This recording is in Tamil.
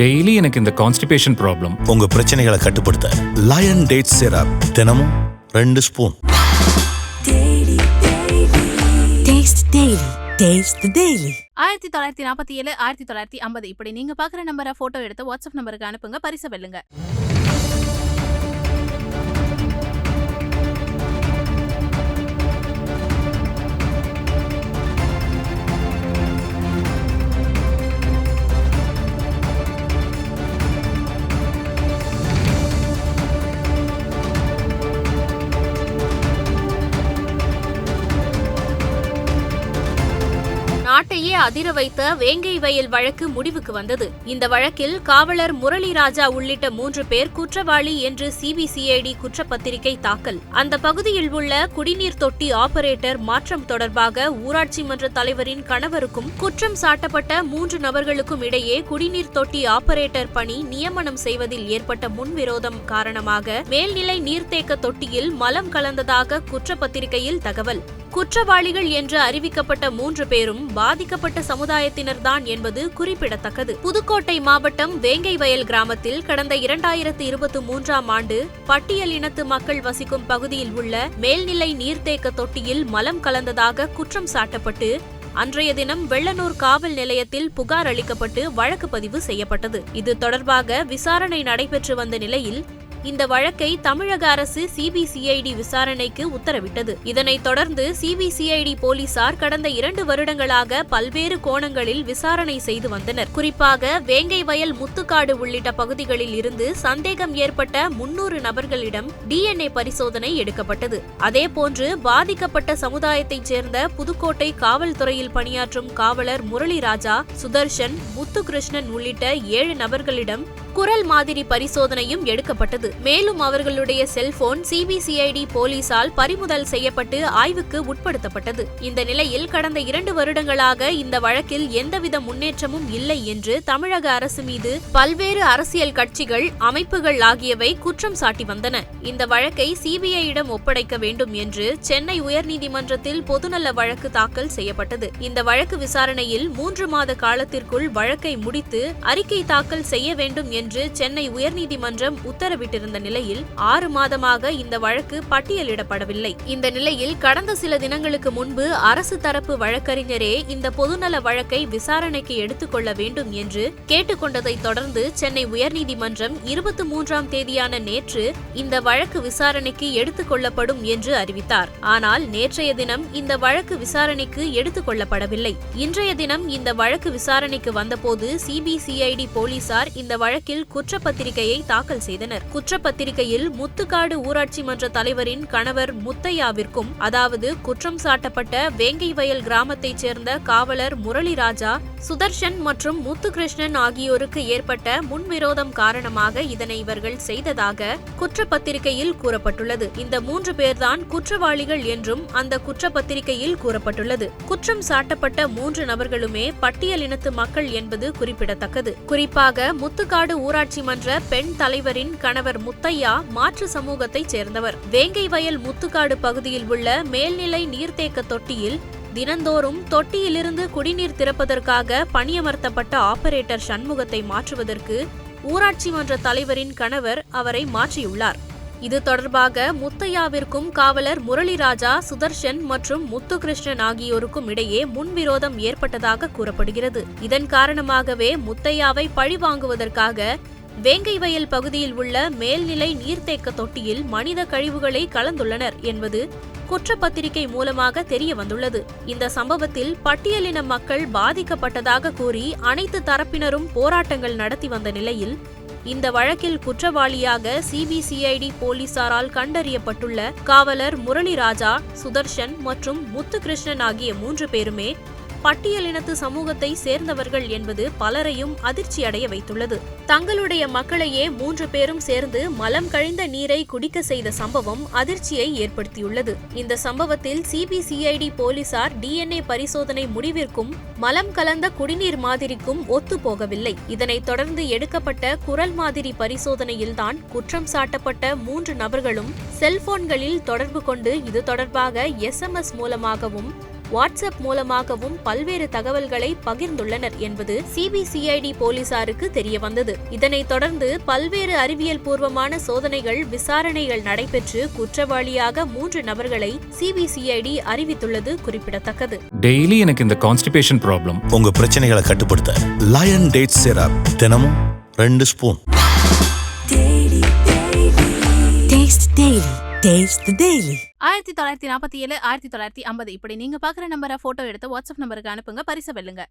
டெய்லி எனக்கு இந்த கான்ஸ்டிபேஷன் ப்ராப்ளம் உங்க பிரச்சனைகளை கட்டுப்படுத்த லயன் டேட் சிரப் தினமும் ரெண்டு ஸ்பூன். ஆயிரத்தி தொள்ளாயிரத்தி நாற்பத்தி ஏழு ஆயிரத்தி தொள்ளாயிரத்தி ஐம்பது. இப்படி நீங்க பாக்குற நம்பரை போட்டோ எடுத்து வாட்ஸ்அப் நம்பருக்கு அனுப்புங்க பரிசு வெல்லுங்க. நாட்டையே அதிர வைத்த வேங்கை வயல் வழக்கு முடிவுக்கு வந்தது. இந்த வழக்கில் காவலர் முரளி ராஜா உள்ளிட்ட மூன்று பேர் குற்றவாளி என்று சிபிசிஐடி குற்றப்பத்திரிகை தாக்கல். அந்த பகுதியில் உள்ள குடிநீர் தொட்டி ஆபரேட்டர் மாற்றம் தொடர்பாக ஊராட்சி மன்ற தலைவரின் கணவருக்கும் குற்றம் சாட்டப்பட்ட மூன்று நபர்களுக்கும் இடையே குடிநீர் தொட்டி ஆபரேட்டர் பணி நியமனம் செய்வதில் ஏற்பட்ட முன்விரோதம் காரணமாக மேல்நிலை நீர்த்தேக்க தொட்டியில் மலம் கலந்ததாக குற்றப்பத்திரிகையில் தகவல். குற்றவாளிகள் என்று அறிவிக்கப்பட்ட மூன்று பேரும் பாதிக்கப்பட்ட சமுதாயத்தினர்தான் என்பது குறிப்பிடத்தக்கது. புதுக்கோட்டை மாவட்டம் வேங்கை வயல் கிராமத்தில் கடந்த இரண்டாயிரத்து இருபத்தி மூன்றாம் ஆண்டு பட்டியல் இனத்து மக்கள் வசிக்கும் பகுதியில் உள்ள மேல்நிலை நீர்த்தேக்க தொட்டியில் மலம் கலந்ததாக குற்றம் சாட்டப்பட்டு அன்றைய தினம் வெள்ளனூர் காவல் நிலையத்தில் புகார் அளிக்கப்பட்டு வழக்கு பதிவு செய்யப்பட்டது. இது தொடர்பாக விசாரணை நடைபெற்று வந்த நிலையில் இந்த வழக்கை தமிழக அரசு சிபிசிஐடி விசாரணைக்கு உத்தரவிட்டது. இதனைத் தொடர்ந்து சிபிசிஐடி போலீசார் கடந்த இரண்டு வருடங்களாக பல்வேறு கோணங்களில் விசாரணை செய்து வந்தனர். குறிப்பாக வேங்கை வயல் முத்துக்காடு உள்ளிட்ட பகுதிகளில் இருந்து சந்தேகம் ஏற்பட்ட முன்னூறு நபர்களிடம் டிஎன்ஏ பரிசோதனை எடுக்கப்பட்டது. அதேபோன்று பாதிக்கப்பட்ட சமுதாயத்தைச் சேர்ந்த புதுக்கோட்டை காவல்துறையில் பணியாற்றும் காவலர் முரளிராஜா சுதர்ஷன் முத்துகிருஷ்ணன் உள்ளிட்ட ஏழு நபர்களிடம் குரல் மாதிரி பரிசோதனையும் எடுக்கப்பட்டது. மேலும் அவர்களுடைய செல்போன் சிபிசிஐடி போலீசால் பறிமுதல் செய்யப்பட்டு ஆய்வுக்கு உட்படுத்தப்பட்டது. இந்த நிலையில் கடந்த இரண்டு வருடங்களாக இந்த வழக்கில் எந்தவித முன்னேற்றமும் இல்லை என்று தமிழக அரசு மீது பல்வேறு அரசியல் கட்சிகள் அமைப்புகள் ஆகியவை குற்றம் சாட்டி வந்தன. இந்த வழக்கை சிபிஐயிடம் ஒப்படைக்க வேண்டும் என்று சென்னை உயர்நீதிமன்றத்தில் பொதுநல வழக்கு தாக்கல் செய்யப்பட்டது. இந்த வழக்கு விசாரணையில் மூன்று மாத காலத்திற்குள் வழக்கை முடித்து அறிக்கை தாக்கல் செய்ய வேண்டும் என்று சென்னை உயர்நீதிமன்றம் உத்தரவிட்டிருந்த நிலையில் ஆறு மாதமாக இந்த வழக்கு பட்டியலிடப்படவில்லை. இந்த நிலையில் கடந்த சில தினங்களுக்கு முன்பு அரசு தரப்பு வழக்கறிஞரே இந்த பொதுநல வழக்கை விசாரணைக்கு எடுத்துக்கொள்ள வேண்டும் என்று கேட்டுக்கொண்டதைத் தொடர்ந்து சென்னை உயர்நீதிமன்றம் இருபத்தி மூன்றாம் தேதியான நேற்று இந்த வழக்கு விசாரணைக்கு எடுத்துக் கொள்ளப்படும் என்று அறிவித்தார். ஆனால் நேற்றைய தினம் இந்த வழக்கு விசாரணைக்கு எடுத்துக் கொள்ளப்படவில்லை. இன்றைய தினம் இந்த வழக்கு விசாரணைக்கு வந்தபோது சிபிசிஐடி போலீசார் இந்த வழக்கில் குற்றப்பத்திரிகையை தாக்கல் செய்தனர். குற்றப்பத்திரிகையில் முத்துக்காடு ஊராட்சி மன்ற தலைவரின் கணவர் முத்தையாவிற்கும் அதாவது குற்றம் சாட்டப்பட்ட வேங்கை வயல் கிராமத்தைச் சேர்ந்த காவலர் முரளி ராஜா சுதர்ஷன் மற்றும் முத்துகிருஷ்ணன் ஆகியோருக்கு ஏற்பட்ட முன்விரோதம் காரணமாக இதனை இவர்கள் செய்ததாக குற்றப்பத்திரிகையில் கூறப்பட்டுள்ளது. இந்த மூன்று பேர்தான் குற்றவாளிகள் என்றும் அந்த குற்றப்பத்திரிகையில் கூறப்பட்டுள்ளது. குற்றம் சாட்டப்பட்ட மூன்று நபர்களுமே பட்டியலினத்து மக்கள் என்பது குறிப்பிடத்தக்கது. குறிப்பாக முத்துக்காடு ஊராட்சி மன்ற பெண் தலைவரின் கணவர் முத்தையா மாற்று சமூகத்தைச் சேர்ந்தவர். வேங்கை வயல் முத்துக்காடு பகுதியில் உள்ள மேல்நிலை நீர்த்தேக்க தொட்டியில் தினந்தோறும் தொட்டியிலிருந்து குடிநீர் திறப்பதற்காக பணியமர்த்தப்பட்ட ஆபரேட்டர் சண்முகத்தை மாற்றுவதற்கு ஊராட்சி மன்ற தலைவரின் கணவர் அவரை மாற்றியுள்ளார். இது தொடர்பாக முத்தையாவிற்கும் காவலர் முரளிராஜா சுதர்ஷன் மற்றும் முத்துகிருஷ்ணன் ஆகியோருக்கும் இடையே முன்விரோதம் ஏற்பட்டதாக கூறப்படுகிறது. இதன் காரணமாகவே முத்தையாவை பழிவாங்குவதற்காக வேங்கை வயல் பகுதியில் உள்ள மேல்நிலை நீர்த்தேக்க தொட்டியில் மனித கழிவுகளை கலந்துள்ளனர் என்பது குற்றப்பத்திரிகை மூலமாக தெரிய வந்துள்ளது இந்த சம்பவத்தில் பட்டியலின மக்கள் பாதிக்கப்பட்டதாக கூறி அனைத்து தரப்பினரும் போராட்டங்கள் நடத்தி வந்த நிலையில் இந்த வழக்கில் குற்றவாளியாக சிபிசிஐடி போலீசாரால் கண்டறியப்பட்டுள்ள காவலர் முரளி ராஜா சுதர்ஷன் மற்றும் முத்துகிருஷ்ணன் ஆகிய மூன்று பேருமே பட்டியலினத்து சமூகத்தை சேர்ந்தவர்கள் என்பது பலரையும் அதிர்ச்சியடைய வைத்துள்ளது. தங்களுடைய மக்களையே மூன்று பேரும் சேர்ந்து மலம் கழிந்த நீரை குடிக்க செய்த சம்பவம் அதிர்ச்சியை ஏற்படுத்தியுள்ளது. இந்த சம்பவத்தில் சிபிசிஐடி போலீசார் டிஎன்ஏ பரிசோதனை முடிவிற்கும் மலம் கலந்த குடிநீர் மாதிரிக்கும் ஒத்து போகவில்லை. இதனைத் தொடர்ந்து எடுக்கப்பட்ட குரல் மாதிரி பரிசோதனையில்தான் குற்றம் சாட்டப்பட்ட மூன்று நபர்களும் செல்போன்களில் தொடர்பு கொண்டு இது தொடர்பாக எஸ்எம்எஸ் மூலமாகவும் வாட்ஸ்அப் மூலமாகவும் பல்வேறு தகவல்களை பகிர்ந்துள்ளனர் என்பது சிபிசிஐடி போலீசாருக்கு தெரியவந்தது. இதனைத் தொடர்ந்து பல்வேறு அறிவியல் பூர்வமான சோதனைகள் விசாரணைகள் நடைபெற்று குற்றவாளியாக மூன்று நபர்களை சிபிசிஐடி அறிவித்துள்ளது குறிப்பிடத்தக்கது. டெய்லி எனக்கு இந்த கான்ஸ்டிபேஷன் ப்ராப்ளம் உங்க பிரச்சனைகளை கட்டுப்படுத்த லயன் டேட் சிரப் தினமும் ரெண்டு ஸ்பூன். Taste டேஸ்ட் டெய்லி ஆயிரத்தி தொள்ளாயிரத்தி நாற்பத்தி ஏழு ஆயிரத்தி தொள்ளாயிரத்தி ஐம்பது. இப்படி நீங்க பாக்குற நம்பரை போட்டோ எடுத்து வாட்ஸ்அப் நம்பருக்கு அனுப்புங்க. பரிசு வெல்லுங்க.